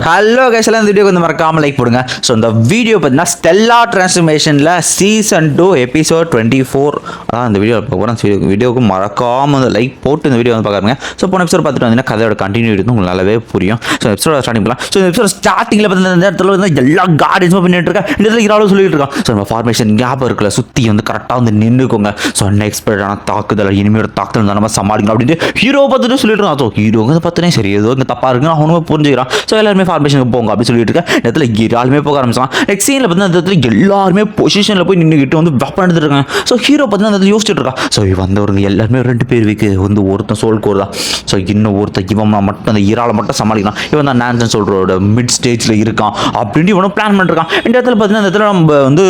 Hello guys இந்த video கொஞ்சம் மறக்காமல் லைக் போடுங்க. ஸோ இந்த வீடியோ பார்த்தீங்கன்னா Stella டிரான்ஸ்ஃபர்மேஷனில் season two episode twenty four அதான் இந்த வீடியோ பார்க்க வீடியோ வீடியோக்கு மறக்காமல் வந்து லைக் போட்டு இந்த வீடியோ வந்து பார்க்குறேங்க ஸோ போன எபிசோட் பார்த்துட்டு வந்தீங்கன்னா கதையோட கண்டினியூ வந்து உங்களுக்கு நல்லாவே புரியும். ஸோ எபிசோட ஸ்டார்டிங் பண்ணலாம் ஸோ இந்த எபிசோட் ஸ்டார்டிங்கில் பார்த்தீங்கன்னா இந்த இடத்துல வந்து எல்லா கார்டன்ஸும் பண்ணிட்டு இருக்கா இந்த இடத்துல இராலும் சொல்லிட்டு இருக்கான். ஸோ நம்ம ஃபார்மேஷன் ஞாபகம் இருக்குல்ல? சுற்றி வந்து கரெக்டாக வந்து நின்றுக்கோங்க ஸோ அன்எக்ஸ்பெக்டான தாக்குதல் இனிமையோட தாக்குதல் தான் நம்ம சமாளிக்கணும் அப்படின்ட்டு ஹீரோ பார்த்துட்டு சொல்லிட்டு இருக்கான் ஸோ ஹீரோ வந்து பார்த்தனே சரி ஏதோ இங்கே தப்பாக இருக்குன்னு அவனுமே புரிஞ்சுக்கிறான். ஸோ எல்லாருமே ஃபார்மேஷனுக்கு போங்க அப்படின்னு சொல்லிட்டு இருக்க. இந்த இடத்துல எல்லாருமே போக ஆரம்பிச்சான் நெக்ஸ்ட் சீனில் பார்த்தீங்கன்னா இந்த இடத்துல எல்லாருமே பொசிஷனில் போய் நின்றுக்கிட்டு வந்து வெப்பன் எடுத்துட்டு இருக்காங்க. ஸோ ஹீரோ பார்த்தீங்கன்னா அந்த இடத்துல யோசிச்சுட்டு இருக்கான் ஸோ வந்தவருங்க எல்லாருமே ரெண்டு பேர் வீக்கு. வந்து ஒருத்தன் சோல் கோர் தான். ஸோ இன்னும் ஒருத்தன் இவன் மட்டும் அந்த இறால மட்டும் சமாளிக்கலாம் இவன் தான் நான்சன் சொல்கிறோட மிட் ஸ்டேஜில் இருக்கான். அப்படின்ட்டு இவனும் பிளான் பண்ணிருக்கான் இந்த இடத்துல பார்த்தீங்கன்னா இந்த இடத்துல நம்ம வந்து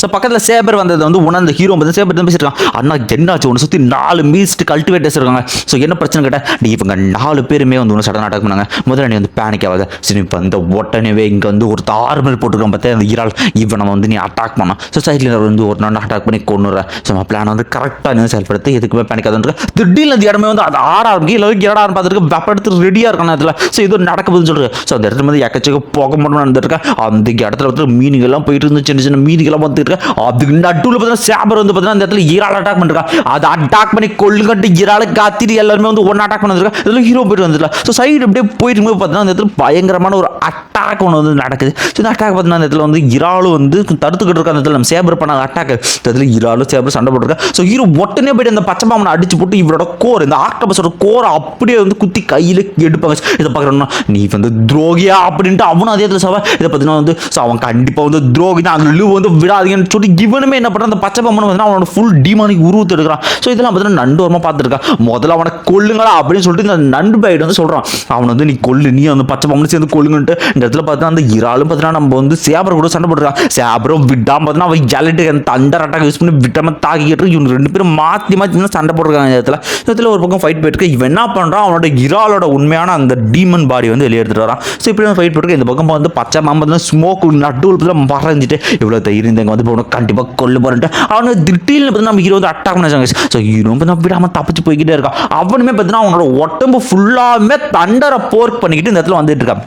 ஸோ பக்கத்தில் சேபர் வந்தது வந்து உணர்ந்த ஹீரோ வந்து சேபர் தான் பேசியிருக்கான் அண்ணா என்னாச்சு? ஒன்று சுற்றி நாலு மீஸ்ட் கல்டிவேட்டர்ஸ் இருக்காங்க. ஸோ என்ன பிரச்சனை கேட்டால் நீ இவங்க நாலு பேருமே வந்து ஒன்று சடன் அட்டாக் பண்ணாங்க. முதல்ல நீ வந்து பேனிக் ஆகாத சரி இப்போ இந்த உடனே இங்கே வந்து ஒரு ஆர்மல் போட்டுருக்கான் பார்த்தா அந்த இறால். இவன் நம்ம வந்து நீ அட்டாக் பண்ணான் ஸோ சைட்ல வந்து ஒரு நாள் அட்டாக் பண்ணி கொண்டுற ஸோ நம்ம பிளான் வந்து கரெக்டாக நீ செயல்படுத்தி. எதுக்குமே பேனிக் ஆகுதுன்ற திடீர்னு அந்த இடமே வந்து அது ஆட ஆரம்பிக்கும். இல்லை இறட ஆரம்பிக்கிறதுக்கு வெப்படுத்து ரெடியாக இருக்கணும் இடத்துல ஸோ இது நடக்குதுன்னு சொல்கிறது ஸோ அந்த இடத்துல வந்து எக்கச்சக்க போக மட்டும் நடந்துருக்கேன் அந்த இடத்துல வந்து மீனுங்க போயிட்டு இருந்து சின்ன சின்ன மீனுங்கெல்லாம் வந்துட்டு இருக்கா அதுக்கு நடுவில் பார்த்தீங்கன்னா சேபர் வந்து பார்த்தீங்கன்னா அந்த இடத்துல ஈரால் அட்டாக் பண்ணிருக்கா. அதை அட்டாக் பண்ணி கொள்ளுங்கட்டு ஈரால் காத்திரி எல்லாருமே வந்து ஒன்று அட்டாக் பண்ணிருக்கா இதில் ஹீரோ போயிட்டு வந்துருக்கலாம் ஸோ சைடு அப்படியே போயிட்டு இருக்கும்போது பார்த்தீங்கன்னா அந்த இடத்துல பயங்கரமான ஒரு அட்டாக் ஒன்று வந்து நடக்குது. ஸோ இந்த அட்டாக் பார்த்தீங்கன்னா அந்த இடத்துல வந்து இறாலும் வந்து தடுத்துக்கிட்டு இருக்கா அந்த இடத்துல நம்ம சேபர் பண்ண அட்டாக் இந்த இடத்துல இறாலும் சேபர் சண்டை போட்டுருக்கா. ஸோ ஹீரோ உடனே போயிட்டு அந்த பச்சை பாம்பனை அடிச்சு போட்டு இவரோட கோர் இந்த ஆக்டபஸோட கோரை அப்படியே வந்து குத்தி கையில் எடுப்பாங்க. இதை பார்க்குறோம்னா நீ வந்து துரோகியா அப்படின்ட்டு அவனும் அதே இடத்துல சவ. இதை பார்த்தீங்கன்னா வந்து ஸோ அவன் கண்டிப்பாக வந்து துரோகி தான் அந்த லூ வந்து பண்ணாதீங்கன்னு சொல்லி இவனுமே என்ன பண்ணுறான் அந்த பச்சை பாம்பனை வந்து அவனோட ஃபுல் டிமானிக் உருவத்தை எடுக்கிறான். ஸோ இதெல்லாம் பார்த்தீங்கன்னா நண்டு வரமாக பார்த்துருக்கான் முதல்ல அவனை கொல்லுங்களா அப்படின்னு சொல்லிட்டு இந்த நண்டு பைடு வந்து சொல்கிறான் அவன் வந்து நீ கொல்லு நீ அந்த பச்சை பாம்பனை சேர்ந்து கொல்லுங்கன்ட்டு. இந்த இடத்துல பார்த்தா அந்த இறாலும் பார்த்தீங்கன்னா நம்ம வந்து சேபரை கூட சண்டை போட்டுருக்கான். சேபரும் விடாம பார்த்தீங்கன்னா அவன் ஜாலிட்டு அந்த தண்டர் அட்டாக் யூஸ் பண்ணி விட்டாம தாக்கிட்டு இவங்க ரெண்டு பேரும் மாற்றி மாற்றி தான் சண்டை போட்டுருக்காங்க இந்த இடத்துல. இந்த இடத்துல ஒரு பக்கம் ஃபைட் போயிட்டு இவன் என்ன பண்ணுறான் அவனோட இறாலோட உண்மையான அந்த டீமன் பாடி வந்து வெளியே எடுத்துட்டு வரான். ஸோ இப்படி ஃபைட் போட்டு இந்த பக்கம் வந்து பச்சை மாம்பு ஸ்மோக் நடுவில் மறைஞ்சிட்டு இவ்வளோ தைரியம் வந்து போகணும் கண்டிப்பாக கொல்லு போறேன்ட்டு. அவனு திட்டியில் பார்த்து நம்ம ஹீரோ வந்து அட்டாக் பண்ண ஸோ ஹீரோ வந்து விடாமல் தப்பிச்சு போய்கிட்டே இருக்கான். அவனுமே பார்த்தீங்கன்னா அவனோட உடம்பு ஃபுல்லாமே தண்டரை போர்க் பண்ணிக்கிட்டு இந்த இடத்துல வந்துட்டு இருக்கான்.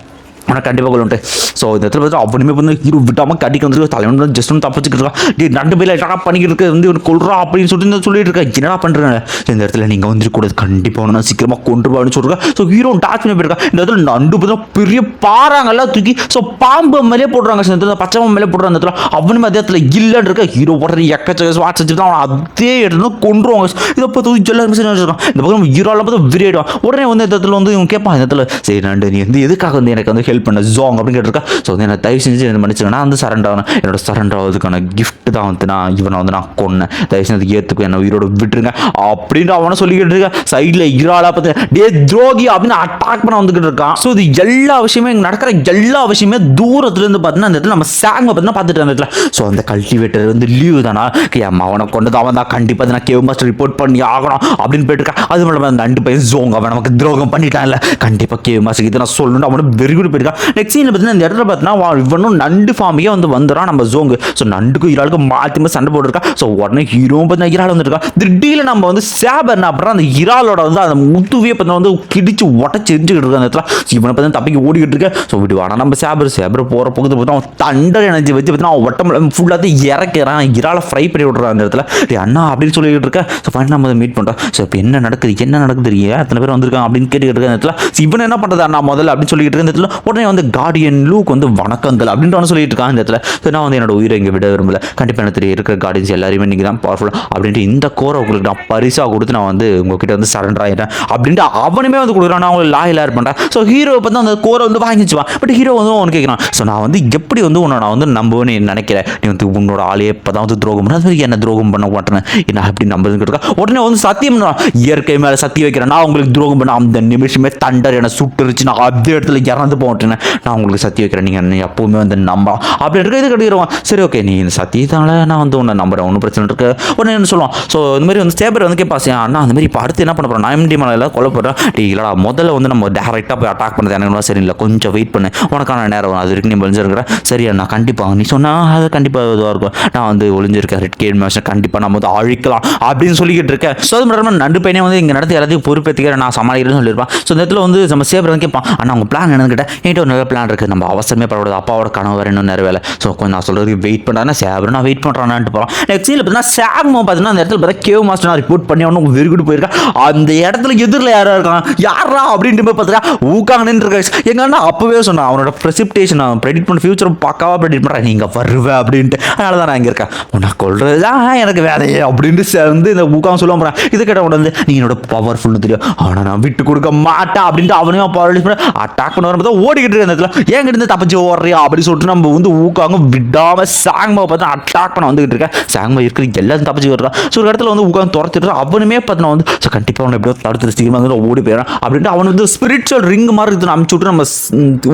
ஆனால் கண்டிப்பாக கொள்ளுட்டு ஸோ இந்த இடத்துல பார்த்து அவனுமே வந்து ஹீரோ விடாமல் கடிக்க வந்துருக்கு. தலைவன் வந்து ஜஸ்ட் ஒன்று தப்பிச்சுக்கிட்டு இருக்கான். டே ரெண்டு பேரில் அட்டாக் பண்ணிக்கிட்டு இருக்க? வந்து இவன் கொள்றா அப்படின்னு சொல்லிட்டு சொல்லிட்டு இருக்கா என்னடா பண்ணுறேன் இந்த இடத்துல நீங்கள் வந்துருக்கூடாது கண்டிப்பாக ஒன்று சீக்கிரமாக கொண்டுருவான்னு சொல்லிருக்கா ஸோ ஹீரோ டாச் பண்ணி போயிருக்கா இந்த இடத்துல நண்டு பார்த்தா பெரிய பாறாங்கெல்லாம் தூக்கி ஸோ பாம்பு மேலே போடுறாங்க. இந்த இடத்துல பச்சை பாம்பு மேலே போடுறாங்க. அந்த இடத்துல அவனுமே அதே இடத்துல இல்லைன்னு இருக்க ஹீரோ போடுற எக்கச்சக்க ஸ்வாட்ச் வச்சுட்டு அவன் அதே இடத்துல கொண்டுருவாங்க இதை பார்த்து எல்லாருமே சரி இந்த பக்கம் ஹீரோலாம் பார்த்து விரையிடுவான். உடனே வந்து இந்த இடத்துல வந்து இவன் கேட்பான். இந்த இடத்துல சரி நண்டு நீ வந்து எதுக்காக வந்து எனக்கு வந்து ஹெல்ப் பண்ண ஜோங் அப்படின்னு கேட்டிருக்கா. ஸோ வந்து என்ன தயவு செஞ்சு என்ன மன்னிச்சுங்கன்னா வந்து சரண்டர் ஆகணும் என்னோட சரண்டர் ஆகுதுக்கான கிஃப்ட் தான் வந்து நான் இவனை வந்து நான் கொன்னேன். தயவு செஞ்சு ஏற்றுக்கும் என்ன உயிரோட விட்டுருங்க அப்படின்ட்டு அவனை சொல்லிக்கிட்டு இருக்கேன். சைடில் இறாலா பார்த்து டே துரோகி அப்படின்னு அட்டாக் பண்ண வந்துக்கிட்டு இருக்கான். ஸோ இது எல்லா விஷயமே இங்கே நடக்கிற எல்லா விஷயமே தூரத்துலேருந்து பார்த்தீங்கன்னா அந்த இடத்துல நம்ம சாங் பார்த்தீங்கன்னா பார்த்துட்டு அந்த இடத்துல. ஸோ அந்த கல்டிவேட்டர் வந்து லீவ் தானா? அம்மா அவனை கொண்டது அவன் தான். கண்டிப்பாக நான் கேவ் மாஸ்டர் ரிப்போர்ட் பண்ணி ஆகணும் அப்படின்னு போயிட்டு இருக்கான் அது மட்டும் அந்த ரெண்டு பையன் ஜோங் அவன் நமக்கு துரோகம் பண்ணிட்டான்ல. கண்டிப்பாக கேவ் மாஸ்டர் இதை நான் சொல்லணும் அவனு வெரி கூட போயிருக்கான் நெக்ஸ்ட் சீனில் பார்த்தீங்கன்னா இந்த இடத்துல பார்த்தீங்கன்னா இவனும் நண்டு ஃபார்மையே வந்து வந்துறான் நம்ம ஜோங்கு ஸோ நண்டுக்கும் இறாலுக்கும் மாற்றி மாதிரி சண்டை போட்டுருக்கா. ஸோ உடனே ஹீரோவும் பார்த்தீங்கன்னா இறால் வந்துருக்கா. திடீர்னு நம்ம வந்து சேபர் என்ன அப்புறம் அந்த இறாலோட வந்து அந்த முத்துவே பார்த்தீங்கன்னா வந்து கிடிச்சு உடச்சி எரிஞ்சுக்கிட்டு இருக்க அந்த இடத்துல. இவனை பார்த்தீங்கன்னா தப்பிக்கு ஓடிக்கிட்டு இருக்கேன் ஸோ விடுவானா நம்ம சேபர் சேபர் போகிற பக்கத்து பார்த்தா அவன் தண்டர் எனர்ஜி வச்சு பார்த்தீங்கன்னா அவன் உடம்புல ஃபுல்லாக இறக்கிறான். இறால ஃப்ரை பண்ணி விடுறான் அந்த இடத்துல. அண்ணா அப்படின்னு சொல்லிக்கிட்டு இருக்கேன் ஸோ ஃபைனல் நம்ம மீட் பண்ணுறோம் ஸோ இப்போ என்ன நடக்குது? என்ன நடக்குது ஏன் அத்தனை பேர் வந்திருக்காங்க அப்படின்னு கேட்டுக்கிட்டு இருக்க அந்த இடத்துல. இவன் என்ன பண்ணுறது அண்ணா முதல்ல அப்படின்னு சொல்லிக்கிட்டு இருக்க இந்த இடத்துல. உடனே வந்து கார்டியன் லூக் வந்து வணக்கங்கள் அப்படின்ட்டு சொல்லிட்டு இருக்காங்க இந்த இடத்துல. ஸோ நான் வந்து என்னோட உயிரை இங்கே விட விரும்பல. கண்டிப்பாக எனக்கு தெரியும் இருக்கிற கார்டியன்ஸ் எல்லாருமே நீங்கள் தான் பவர்ஃபுல் அப்படின்ட்டு இந்த கோரை உங்களுக்கு நான் பரிசாக கொடுத்து நான் வந்து உங்ககிட்ட வந்து சரண்டர் ஆகிட்டேன் அப்படின்ட்டு அவனுமே வந்து கொடுக்குறான். நான் உங்களுக்கு லாயில் இருப்பேன் ஸோ ஹீரோ பார்த்து அந்த கோரை வந்து வாங்கிச்சுவான். பட் ஹீரோ வந்து அவன் கேட்குறான் ஸோ நான் வந்து எப்படி வந்து உன்னை நான் வந்து நம்புவேன்னு நினைக்கிறேன் நீ வந்து உன்னோட ஆளையே இப்போ தான் வந்து துரோகம் பண்ண என்ன துரோகம் பண்ண மாட்டேன் என்ன அப்படி நம்புறதுன்னு இருக்கா உடனே வந்து சத்தியம் இயற்கை மேலே சத்தி வைக்கிறேன். நான் உங்களுக்கு துரோகம் பண்ண அந்த நிமிஷமே தண்டர் என்னை சுட்டுருச்சு நான் அதே இடத்துல இறந்து போட்டேன் நான் உங்களுக்கு சத்தி வைக்கிறேன். நீங்கள் என்ன எப்போவுமே வந்து நம்பலாம் அப்படி இருக்க இது கிடைக்கிறவன் சரி ஓகே நீ இந்த சத்தியத்தால நான் வந்து உன்னை நம்புறேன். ஒன்றும் பிரச்சனை இருக்கு. உடனே என்ன சொல்லுவான்? ஸோ இந்த மாதிரி வந்து சேபர் வந்து கேட்பாசி அண்ணா அந்த மாதிரி இப்போ அடுத்து என்ன பண்ண போகிறோம் நான் எம்டி மலையில் கொலை போகிறேன் டீ இல்லடா முதல்ல வந்து நம்ம டேரெக்டாக போய் அட்டாக் பண்ணது எனக்கு சரி இல்லை. கொஞ்சம் வெயிட் பண்ணு. உனக்கான நேரம் அது இருக்கு நீ ஒளிஞ்சிருக்கிறேன் சரி அண்ணா கண்டிப்பாக நீ சொன்னால் அது கண்டிப்பாக இதுவாக இருக்கும். நான் வந்து ஒளிஞ்சிருக்கேன். ரெட் கேட் மேஷன் கண்டிப்பாக நம்ம வந்து அழிக்கலாம். அப்படின்னு சொல்லிக்கிட்டு இருக்கேன். ஸோ அது மட்டும் இல்லாமல் நண்டு பையனே வந்து இங்கே நடத்தி எல்லாத்தையும் பொறுப்பேற்றுக்கிறேன் நான் சமாளிக்கிறேன்னு சொல்லியிருப்பான். ஸோ இந்த இடத்துல வந்து நம்ம சேபர் வந்து கேட்பான். அண்ணா உங்கள் பிளான் என்னன்னு கேட்டேன் என்கிட்ட ஒரு நிறைய பிளான் இருக்குது நம்ம அவசரமே படக்கூடாது. அப்பாவோட கனவு வேறு இன்னும் நிறைவேல ஸோ கொஞ்சம் நான் சொல்கிறதுக்கு வெயிட் பண்ணுறா சேபர் நான் வெயிட் பண்ணுறானான்ட்டு போகிறோம் நெக்ஸ்ட் சீனில் பார்த்தீங்கன்னா சாக்மோ பார்த்தீங்கன்னா அந்த இடத்துல பார்த்தா கேவ் மாஸ்டர் நான் ரிப்போர்ட் பண்ணி அவனும் வெறிக்கிட்டு போயிருக்கேன். அந்த இடத்துல எதிரில் யாரா இருக்கான்? யாரா அப்படின்ட்டு போய் பார்த்துட்டா ஊக்காங்க நின்று எங்க அண்ணா அப்பவே சொன்னான் அவனோட ப்ரெசிப்டேஷன் அவன் ப்ரெடிக்ட் பண்ண ஃபியூச்சர் பக்காவாக ப்ரெடிக்ட் பண்ணுறான் நீங்கள் வருவேன் அப்படின்ட்டு. அதனால தான் நான் இங்கே இருக்கேன். உன்னை கொள்றது தான் எனக்கு வேலையே அப்படின்ட்டு வந்து இந்த ஊக்காங்க சொல்ல போகிறான் இது கேட்ட உடனே நீ என்னோட பவர்ஃபுல்னு தெரியும். அவனை நான் விட்டு கொடுக்க மாட்டேன் அப்படின்ட்டு அவனையும் பவர் அட்டாக் பண்ண வரும்போது ஓடிக்கிட்டு இருக்க இடத்துல ஏன் இருந்து தப்பிச்சு ஓடுறியா? அப்படின்னு சொல்லிட்டு நம்ம வந்து ஊக்காங்க விடாம சாங்மா பார்த்து அட்டாக் பண்ண வந்துகிட்டு இருக்கேன். சாங்மா இருக்கிற எல்லாரும் தப்பிச்சு வருறான் ஸோ ஒரு இடத்துல வந்து உட்காந்து துரத்திட்டு அவனுமே பார்த்தா வந்து ஸோ கண்டிப்பாக அவனை எப்படியோ தடுத்து சீக்கிரமாக ஓடி போயிடறான். அப்படின்ட்டு அவன் வந்து ஸ்பிரிச்சுவல் ரிங் மாதிரி இருக்குது அமுச்சு விட்டு நம்ம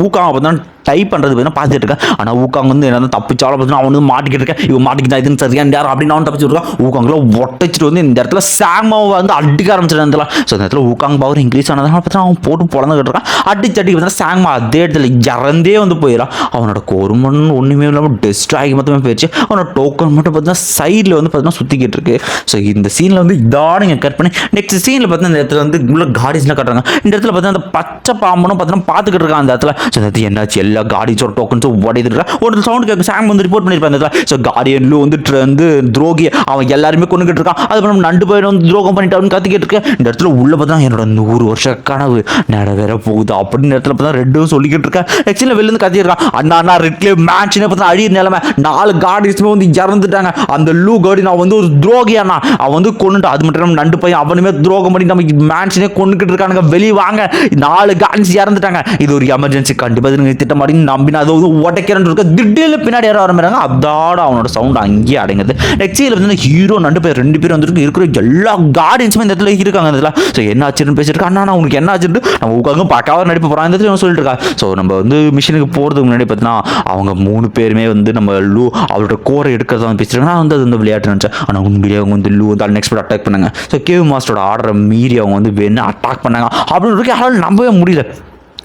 ஊக்காங்க பார்த்தா டைப் பண்ணுறது பார்த்தீங்கன்னா பார்த்துட்டு இருக்கேன். ஆனால் ஊக்காங்க வந்து என்ன தப்பிச்சாலும் பார்த்தீங்கன்னா அவன் வந்து மாட்டிக்கிட்டு இருக்கேன். இவன் மாட்டிக்கிட்டா இதுன்னு சரியா யார் அப்படின்னு அவன் தப்பிச்சு இருக்கான் ஊக்காங்கள ஒட்டச்சிட்டு வந்து இந்த இடத்துல சாமாவை வந்து அடிக்க ஆரம்பிச்சிட்டு இடத்துல. ஸோ இந்த இடத்துல ஊக்காங் பவர் இன்க்ரீஸ் ஆனதுனால பார்த்தா அவன் போட்டு பிறந்துகிட்டு இருக்கான். அடிச்சு அடிக்க பார்த்தா சாங்மா அதே இடத்துல இறந்தே வந்து போயிடலாம் அவனோட கோருமன் ஒன்றுமே இல்லாமல் டெஸ்ட் ஆகி மட்டுமே போயிடுச்சு. அவனோட டோக்கன் மட்டும் பார்த்தீங்கன்னா சைடில் வந்து பார்த்தீங்கன்னா சுற்றிக்கிட்டு இருக்கு. ஸோ இந்த சீனில் வந்து இதான் நீங்கள் கட் பண்ணி நெக்ஸ்ட் சீனில் பார்த்தீங்கன்னா இந்த இடத்துல வந்து உள்ள காடிஸ்லாம் கட்டுறாங்க. இந்த இடத்துல பார்த்தீங்கன்னா அந்த பச்சை பாம்பனும் பார்த்தீங்கன்னா பார்த்துக்கிட்டு இருக்கான் அந்த இடத்துல. ஸோ இந்த இடத்துல காடி எல்லா டோக்கன் டோக்கன்ஸும் உடையுதுடா. ஒரு சவுண்ட் கேட்கும் சாங் வந்து ரிப்போர்ட் பண்ணியிருப்பாங்க இந்த ஸோ கார்டியன்லு வந்து வந்து துரோகி. அவன் எல்லாருமே கொண்டுகிட்டு இருக்கான். அதுக்கப்புறம் நண்டு போயிடும் வந்து துரோகம் பண்ணிட்டான்னு கத்திக்கிட்டு இருக்கேன் இந்த இடத்துல உள்ள பார்த்தா என்னோட நூறு வருஷ கனவு. நிறைவேற போகுது. அப்படின்னு இடத்துல பார்த்தா ரெண்டும் சொல்லிக்கிட்டு இருக்கேன் ஆக்சுவலாக வெளில இருந்து கத்திருக்கான் அண்ணா அண்ணா ரெட்லேயே மேட்ச்னே பார்த்தா அழிய நிலைமை. நாலு கார்டியன்ஸுமே வந்து இறந்துட்டாங்க. அந்த லூ கார்டி நான் வந்து ஒரு துரோகி அண்ணா. அவன் வந்து கொண்டுட்டான் அது மட்டும் இல்லாமல் நண்டு பையன் அவனுமே துரோகம் பண்ணி நம்ம மேட்ச்னே கொண்டுக்கிட்டு இருக்கானுங்க. வெளியே வாங்க. நாலு கார்டன்ஸ் இறந்துட்டாங்க. இது ஒரு எமர்ஜென்சி கண்டிப்பாக திட்டம் அப்படின்னு நம்பினா அது வந்து உடைக்கிறேன்னு இருக்க திடீர்னு பின்னாடி யாரும் ஆரம்பிறாங்க அதோட அவனோட சவுண்ட் அங்கேயே அடங்குது. நெக்ஸ்ட் இதில் வந்து ஹீரோ நண்டு பேர் ரெண்டு பேரும் வந்துருக்கு. இருக்கிற எல்லா கார்டியன்ஸுமே இந்த இடத்துல இருக்காங்க இதில் ஸோ என்ன ஆச்சுன்னு பேசிட்டு அண்ணா நான் உனக்கு என்ன ஆச்சுன்னு நம்ம உட்காந்து பார்க்காம நடிப்பு போகிறான் இந்த இடத்துல சொல்லிட்டு இருக்கா ஸோ நம்ம வந்து மிஷினுக்கு போகிறதுக்கு முன்னாடி பார்த்தீங்கன்னா அவங்க மூணு பேருமே வந்து நம்ம லூ அவரோட கோரை எடுக்கிறதா வந்து பேசிருக்காங்க நான் வந்து அது வந்து விளையாட்டு நினச்சேன். ஆனால் உண்மையிலேயே அவங்க வந்து லூ வந்து நெக்ஸ்ட் அட்டாக் பண்ணாங்க. ஸோ கேவ் மாஸ்டரோட ஆர்டரை மீறி அவங்க வந்து வேணும் அட்டாக் பண்ணாங்க. அப்படின்னு இருக்கு யாராலும் நம்பவே முடியல.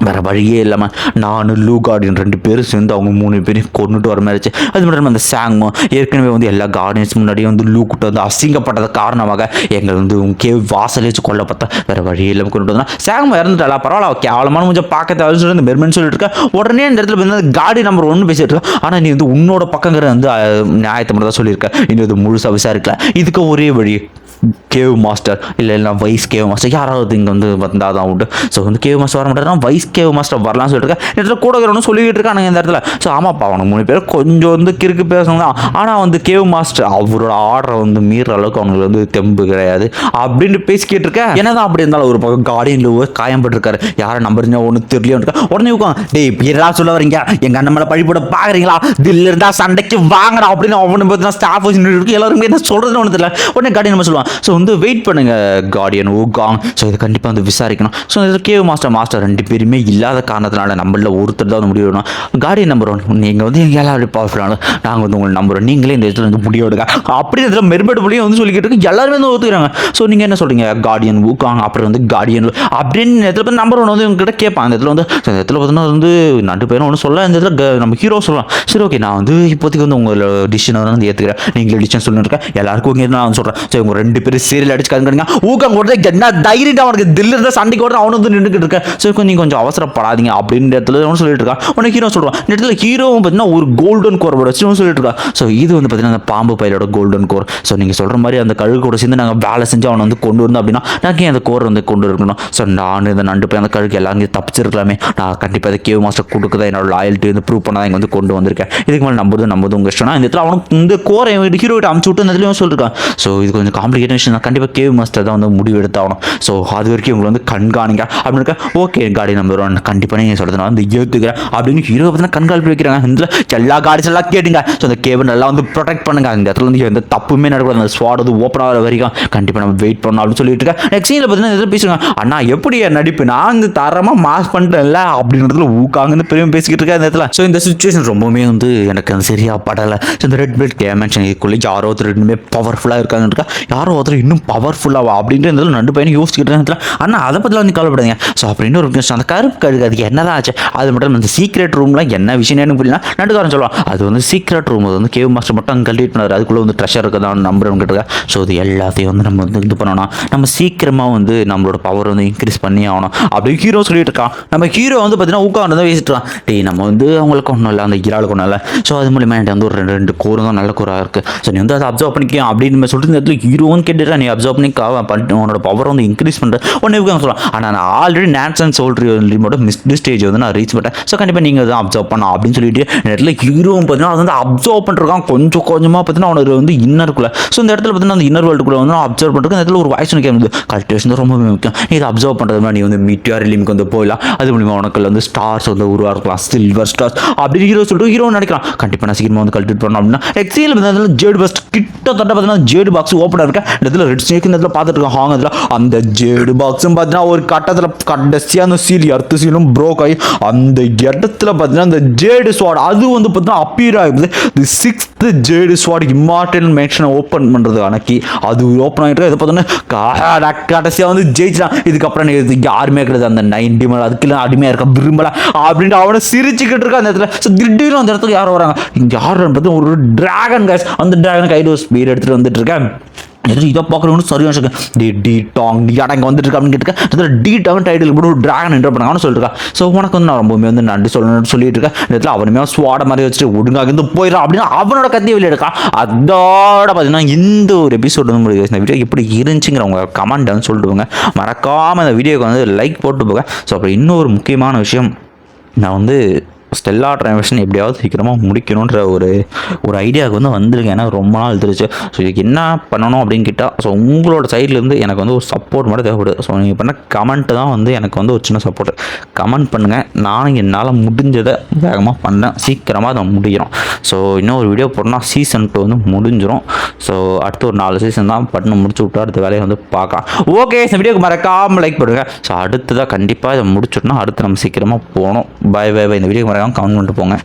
வேறு வழியே இல்லாமல் நான் லூ கார்டியன் ரெண்டு பேரும் சேர்ந்து அவங்க மூணு பேரையும் கொண்டுட்டு வர மாதிரி அது மட்டும் இல்லாமல் அந்த சாங்கும் ஏற்கனவே வந்து எல்லா கார்டன்ஸ் முன்னாடியே வந்து லூ கூட்ட வந்து அசிங்கப்பட்டது காரணமாக எங்களை வந்து கே கேவ் வச்சு கொல்ல பார்த்தா வேறு வழியே இல்லாமல் கொண்டு வந்தோம். சாங்மா இறந்துட்டாலா பரவாயில்ல அவள் கேவலமான கொஞ்சம் பார்க்க தேவை சொல்லி இந்த மெர்மென் சொல்லிட்டு இருக்க. உடனே இந்த இடத்துல வந்து காடி நம்பர் ஒன்று பேசிட்டு இருக்கோம் ஆனால் நீ வந்து உன்னோட பக்கங்கிற வந்து நியாயத்தை மட்டும் தான் சொல்லியிருக்க. இன்னும் இது முழுசாக விசாரிக்கல. இதுக்கு ஒரே வழி கேவ் மாஸ்டர் இல்லை இல்லை வைஸ் கேவ் மாஸ்டர் யாராவது இங்கே வந்து வந்தால் தான் உண்டு. ஸோ வந்து கேவ் மாஸ்டர் வர மாட்டார். வைஸ் கேவ் மாஸ்டர் வரலாம்னு சொல்லிட்டு இருக்கேன். இந்த இடத்துல கூட இருக்கிறவனும் சொல்லிக்கிட்டு இருக்கானுங்க இந்த இடத்துல. ஸோ ஆமாப்பா அவனுக்கு மூணு பேர் கொஞ்சம் வந்து கிறுக்கு பேசணும் தான். ஆனால் வந்து கேவ் மாஸ்டர் அவரோட ஆர்டரை வந்து மீற அளவுக்கு அவனுக்கு வந்து தெம்பு கிடையாது. அப்படின்னு பேசிக்கிட்டு இருக்கேன். என்னதான் அப்படி இருந்தாலும் ஒரு பக்கம் கார்டியன் லூவர் காயம்பட்டிருக்காரு. யாரை நம்புறீங்க ஒன்று தெரியல இருக்கா உடனே உட்காந்து டேய் பேரா சொல்ல வரீங்க எங்கள் அண்ணன் மேலே பழி போட பார்க்குறீங்களா தில்லு இருந்தால் சண்டைக்கு வாங்கடா அப்படின்னு அவனை பார்த்தா ஸ்டாஃப் வச்சு எல்லாருமே என்ன சொல்கிறதுன்னு ஒன்று தெரியல. உடனே கார்டியன் நம்ம சொல்லுவான் ஸோ வந்து வெயிட் பண்ணுங்கள் கார்டியன் ஊகாங் ஸோ இதை கண்டிப்பாக வந்து விசாரிக்கணும். ஸோ இதில் கேவ் மாஸ்டர் மாஸ்டர் ரெண்டு பேருமே இல்லாத காரணத்தினால நம்மள ஒருத்தர் தான் வந்து முடிவு கார்டியன் நம்பர் ஒன் நீங்கள் வந்து எங்கள் எல்லாரும் பவர்ஃபுல்லான நாங்கள் வந்து உங்களை நம்புகிறோம் நீங்களே இந்த இடத்துல வந்து முடிவு எடுங்க. அப்படி இதில் இடத்துல மெர்பட் வந்து சொல்லிக்கிட்டு இருக்கு. எல்லாருமே வந்து ஒத்துக்கிறாங்க. ஸோ நீங்கள் என்ன சொல்கிறீங்க கார்டியன் ஊகாங் அப்புறம் வந்து கார்டியன் அப்படின்னு இடத்துல வந்து நம்பர் ஒன் வந்து உங்ககிட்ட கேட்பான் இந்த இடத்துல வந்து இந்த இடத்துல பார்த்தீங்கன்னா வந்து நண்டு பேரும் ஒன்று சொல்ல இந்த இடத்துல நம்ம ஹீரோ சொல்லலாம். சரி ஓகே நான் வந்து இப்போதைக்கு வந்து உங்களோட டிசிஷனை வந்து ஏற்றுக்கிறேன் நீங்களே டிசிஷன் சொல்லிருக்கேன் எல்லாருக்கும் இங்கே நான் வந்து சொல்கிறேன் சரி உங்கள் ரெண்டு பேரும் சீரியல் அடிச்சு கலந்துங்க ஊக்கம் கொடுத்து என்ன தைரியம் அவனுக்கு தில்லு இருந்தால் சண்டைக்கு கூட அவனு வந்து நின்றுக்கிட்டு இருக்கேன். ஸோ கொஞ்சம் கொஞ்சம் அவசரப்படாதீங்க அப்படின்ற இடத்துல அவனு சொல்லிட்டு இருக்கான். உனக்கு ஹீரோ சொல்லுவான் இந்த இடத்துல ஹீரோவும் பார்த்தீங்கன்னா ஒரு கோல்டன் கோர் வச்சு சொல்லிட்டு இருக்கான். ஸோ இது வந்து பார்த்தீங்கன்னா அந்த பாம்பு பயிலோட கோல்டன் கோர் ஸோ நீங்கள் சொல்கிற மாதிரி அந்த கழுகு கூட சேர்ந்து நாங்கள் வேலை செஞ்சு அவனை வந்து கொண்டு வந்தோம் அப்படின்னா நாங்கள் ஏன் அந்த கோர் வந்து கொண்டு இருக்கணும் ஸோ நான் இந்த நண்டு போய் அந்த கழுகு எல்லாருமே தப்பிச்சிருக்கலாமே. நான் கண்டிப்பாக அதை கேவ் மாஸ்டர் கொடுக்குதா என்னோட லாயல்ட்டி வந்து ப்ரூவ் பண்ணால் இங்கே வந்து கொண்டு வந்திருக்கேன். இதுக்கு மேலே நம்புறது நம்புறது உங்கள் இஷ்டம். இந்த இடத்துல அவனுக்கு இந்த கோரை ஹீரோ கிட்ட அமுச்சு விட்டு இந்த இடத்துலையும் சொல்லியிருக்கான் ஸோ இது கொஞ்சம் காம்ப்ளிகேட் விஷயம் கண்டிப்பாக கேவ் மாஸ்டர் தான் வந்து முடிவு எடுத்தாகணும் ஸோ அது வரைக்கும் இவங்களை வந்து கண்காணிங்க. அப்படின்னு ஓகே காடி நம்பர் ஒன் கண்டிப்பாக நீங்கள் சொல்கிறது நான் வந்து ஏற்றுக்கிறேன் அப்படின்னு ஹீரோ பார்த்தீங்கன்னா கண்காணிப்பு வைக்கிறாங்க. இந்த எல்லா காடிஸ் எல்லாம் கேட்டுங்க. ஸோ அந்த கேபிள் நல்லா வந்து ப்ரொடெக்ட் பண்ணுங்க. அந்த இடத்துல வந்து எந்த தப்புமே நடக்கூடாது அந்த ஸ்வாட் வந்து ஓப்பன் ஆகிற வரைக்கும். கண்டிப்பாக நம்ம வெயிட் பண்ணணும் அப்படின்னு சொல்லிட்டு இருக்கேன் நெக்ஸ்ட் சீனில் பார்த்தீங்கன்னா இதில் பேசுவாங்க அண்ணா எப்படி என் நடிப்பு? நான் வந்து தரமாக மாஸ் பண்ணிட்டேன்ல. அப்படின்றதுல ஊக்காங்கன்னு பெருமை பேசிக்கிட்டு இருக்கேன் அந்த இடத்துல ஸோ இந்த சுச்சுவேஷன் ரொம்பவுமே வந்து எனக்கு அது படலை. ஸோ இந்த ரெட் பெல்ட் கேமன்ஷன் இதுக்குள்ளே யாரோ ஒருத்தர் ரெண்டுமே பவர்ஃபுல்லாக இருக்காங்க இருக்கா. யாரோ ஒருத்தர் இன்னும் பவர்ஃபுல்லாவா அப்படின்ற இதில் ரெண்டு பையனும் யோசிச்சுக்கிட்டு இருந்ததுல ஆனால் அதை பற்றிலாம் வந்து கவலைப்படுங்க ஸோ அப்படின்னு ஒரு விஷயம் அந்த கருப்பு கழுகு அதுக்கு என்னதான் ஆச்சு? அது மட்டும் அந்த இந்த சீக்ரெட் ரூம்லாம் என்ன விஷயம் எனக்கு புரியல. நடுக்காரன் சொல்லுவான் அது வந்து சீக்ரெட் ரூம் அது வந்து கேவ் மாஸ்டர் மட்டும் அங்கே கல்டிவேட் பண்ணாரு. அதுக்குள்ளே வந்து ட்ரெஷர் இருக்குதான் நம்புறவங்க கிட்ட ஸோ இது எல்லாத்தையும் வந்து நம்ம வந்து இது பண்ணணும் நம்ம சீக்கிரமாக வந்து நம்மளோட பவர் வந்து இன்க்ரீஸ் பண்ணி ஆகணும். அப்படி ஹீரோ சொல்லிட்டு இருக்கான். நம்ம ஹீரோ வந்து பார்த்தீங்கன்னா உட்காந்து தான் பேசிட்டு இருக்கான். டேய் நம்ம வந்து அவங்களுக்கு ஒன்றும் இல்லை அந்த இறாளுக்கு ஒன்றும் இல்லை ஸோ அது மூலியமாக என்கிட்ட வந்து ஒரு ரெண்டு ரெண்டு கூறு தான் நல்ல கூறாக இருக்குது ஸோ நீ வந்து அதை அப்சர்வ் பண்ணிக்கலாம் அப்படின்னு சொல்லிட்டு இந்த இடத்துல ஹீரோவும் கேட்டுட்டா நீ அப்சர்வ் பண்ணி கா- உன்னோட பவர் வந்து இன்க்ரீஸ் பண்ணுற ஒன்று இவங்க சொல்லலாம் ஆனால் நான் ஆல்ரெடி நேட்ஸ் அண்ட் சோல்ட்ரி லிமோட மிஸ்ட் ஸ்டேஜ் வந்து நான் ரீச் பண்ணிட்டேன் ஸோ கண்டிப்பாக நீங்கள் தான் அப்சர்வ் பண்ணலாம். அப்படின்னு சொல்லிட்டு நேரத்தில் ஹீரோவும் பார்த்தீங்கன்னா அது வந்து அப்சர்வ் பண்ணிருக்கான் கொஞ்சம் கொஞ்சமாக பார்த்தீங்கன்னா அவனுக்கு வந்து இன்னருக்குள்ள ஸோ இந்த இடத்துல பார்த்தீங்கன்னா அந்த இன்னர் வேர்ல்டுக்குள்ள வந்து அப்சர்வ் பண்ணுறது இந்த இடத்துல ஒரு வாய்ஸ் ஒன்று கேட்குது கல்டிவேஷன் தான் ரொம்ப முக்கியம். நீ இதை அப்சர்வ் பண்ணுறதுனா நீ வந்து மீட்டியார் லிமிக்கு வந்து போயிடலாம். அது மூலிமா உனக்கு வந்து ஸ்டார்ஸ் வந்து உருவாக்கலாம் சில்வர் ஸ்டார்ஸ் அப்படி ஹீரோ சொல்லிட்டு ஹீரோ நினைக்கிறான். கண்டிப்பாக நான் சீக்கிரமாக வந்து கல்டிவேட் பண்ணணும் அப்படின்னா எக்ஸியில் வந்து அதில் ஜேடு பஸ்ட் கிட்டத்தட்ட பார்த்தீங்கன்னா ஜேடு பாக்ஸ் ஓப்பனாக இருக்கேன். இந்த இடத்துல ரெட் ஸ்னேக் இந்த இடத்துல பார்த்துட்டு இருக்கேன் ஹாங் இதில். அந்த ஜேடு பாக்ஸும் பார்த்தீங்கன்னா ஒரு கட்டத்தில் கடைசியாக அந்த சீல் எர்த்து சீலும் ப்ரோக் ஆகி அந்த இடத்துல பார்த்தீங்கன்னா அந்த ஜேடு ஸ்வாட் அது வந்து பார்த்தீங்கன்னா அப்பீர் ஆகுது. தி சிக்ஸ்த்து ஜேடு ஸ்வாட் இம்மார்டன் மேக்ஷனை ஓப்பன் பண்ணுறது அன்னைக்கு. அது ஓப்பன் ஆகிட்டு இதை பார்த்தோன்னா கடைசியாக வந்து ஜெயிச்சிட்டான். இதுக்கப்புறம் இது யாருமே கிடையாது. அந்த நைன்டி மேலே அதுக்கெல்லாம் அடிமையாக இருக்க விரும்பல அப்படின்ட்டு அவனை சிரிச்சுக்கிட்டு இருக்க அந்த இடத்துல. ஸோ திடீர்னு அந்த இடத்துல யாரும் வராங்க. இங்கே யாருன்னு பார்த்தீங்கன்னா ஒரு ட்ராகன் கேஸ் அந்த டிராகன் கையில் ஒரு ஸ்பீட் எடுத்துகிட்டு வந்துட்டு இருக்கேன். எது இதை பார்க்குறவனு சரியாக வச்சுருக்கேன் டி டி டாங் டி அடங்க வந்துட்டு அப்படின்னு கேட்டுருக்கேன் டி டாங் டைட்டில் போட்டு ஒரு ட்ராகன் என்டர் பண்ணாங்கன்னு சொல்லிருக்கா. ஸோ உனக்கு வந்து நான் ரொம்பவுமே வந்து நன்றி சொல்லணும்னு சொல்லிட்டு இருக்கேன். இந்த இடத்துல அவனுமே ஸ்வாட மாதிரி வச்சுட்டு ஒழுங்காக இருந்து போயிடறான் அப்படின்னு அவனோட கத்தியை வெளியே அதோட பார்த்தீங்கன்னா இந்த ஒரு எபிசோடு வந்து முடியுது இந்த வீடியோ எப்படி இருந்துச்சுங்கிற உங்க கமெண்ட் வந்து சொல்லிட்டு போங்க மறக்காமல் இந்த வீடியோக்கு வந்து லைக் போட்டு போங்க. ஸோ அப்புறம் இன்னொரு முக்கியமான விஷயம். நான் வந்து ஸ்டெல்லா ட்ரான்வேஷன் எப்படியாவது சீக்கிரமாக முடிக்கணுன்ற ஒரு ஒரு ஐடியாவுக்கு வந்து வந்திருக்கு ஏன்னா ரொம்ப நாள் தெரிச்சு ஸோ இதுக்கு என்ன பண்ணணும் அப்படின்னு கேட்டால் ஸோ உங்களோட சைட்லேருந்து எனக்கு வந்து ஒரு சப்போர்ட் மட்டும் தேவைப்படுது. ஸோ நீங்கள் பண்ண கமெண்ட் தான் வந்து எனக்கு வந்து ஒரு சின்ன சப்போர்ட் கமெண்ட் பண்ணுங்கள் நானும் என்னால் முடிஞ்சதை வேகமாக பண்ணேன். சீக்கிரமாக அதை முடிக்கிறோம். ஸோ இன்னும் ஒரு வீடியோ போட்டோம்னா சீசன் டூ வந்து முடிஞ்சிடும் ஸோ அடுத்து ஒரு நாலு சீசன் தான் பண்ணி முடிச்சு விட்டா அடுத்த வேலையை வந்து பார்க்கலாம். ஓகே இந்த வீடியோக்கு மறக்காமல் லைக் பண்ணுங்கள் ஸோ அடுத்ததாக கண்டிப்பாக இதை முடிச்சுட்டோம்னா அடுத்து நம்ம சீக்கிரமாக போகணும். பை பை பை இந்த வீடியோக்கு மறக்காமல் கவுண்ட் பண்ணிட்டு போங்க.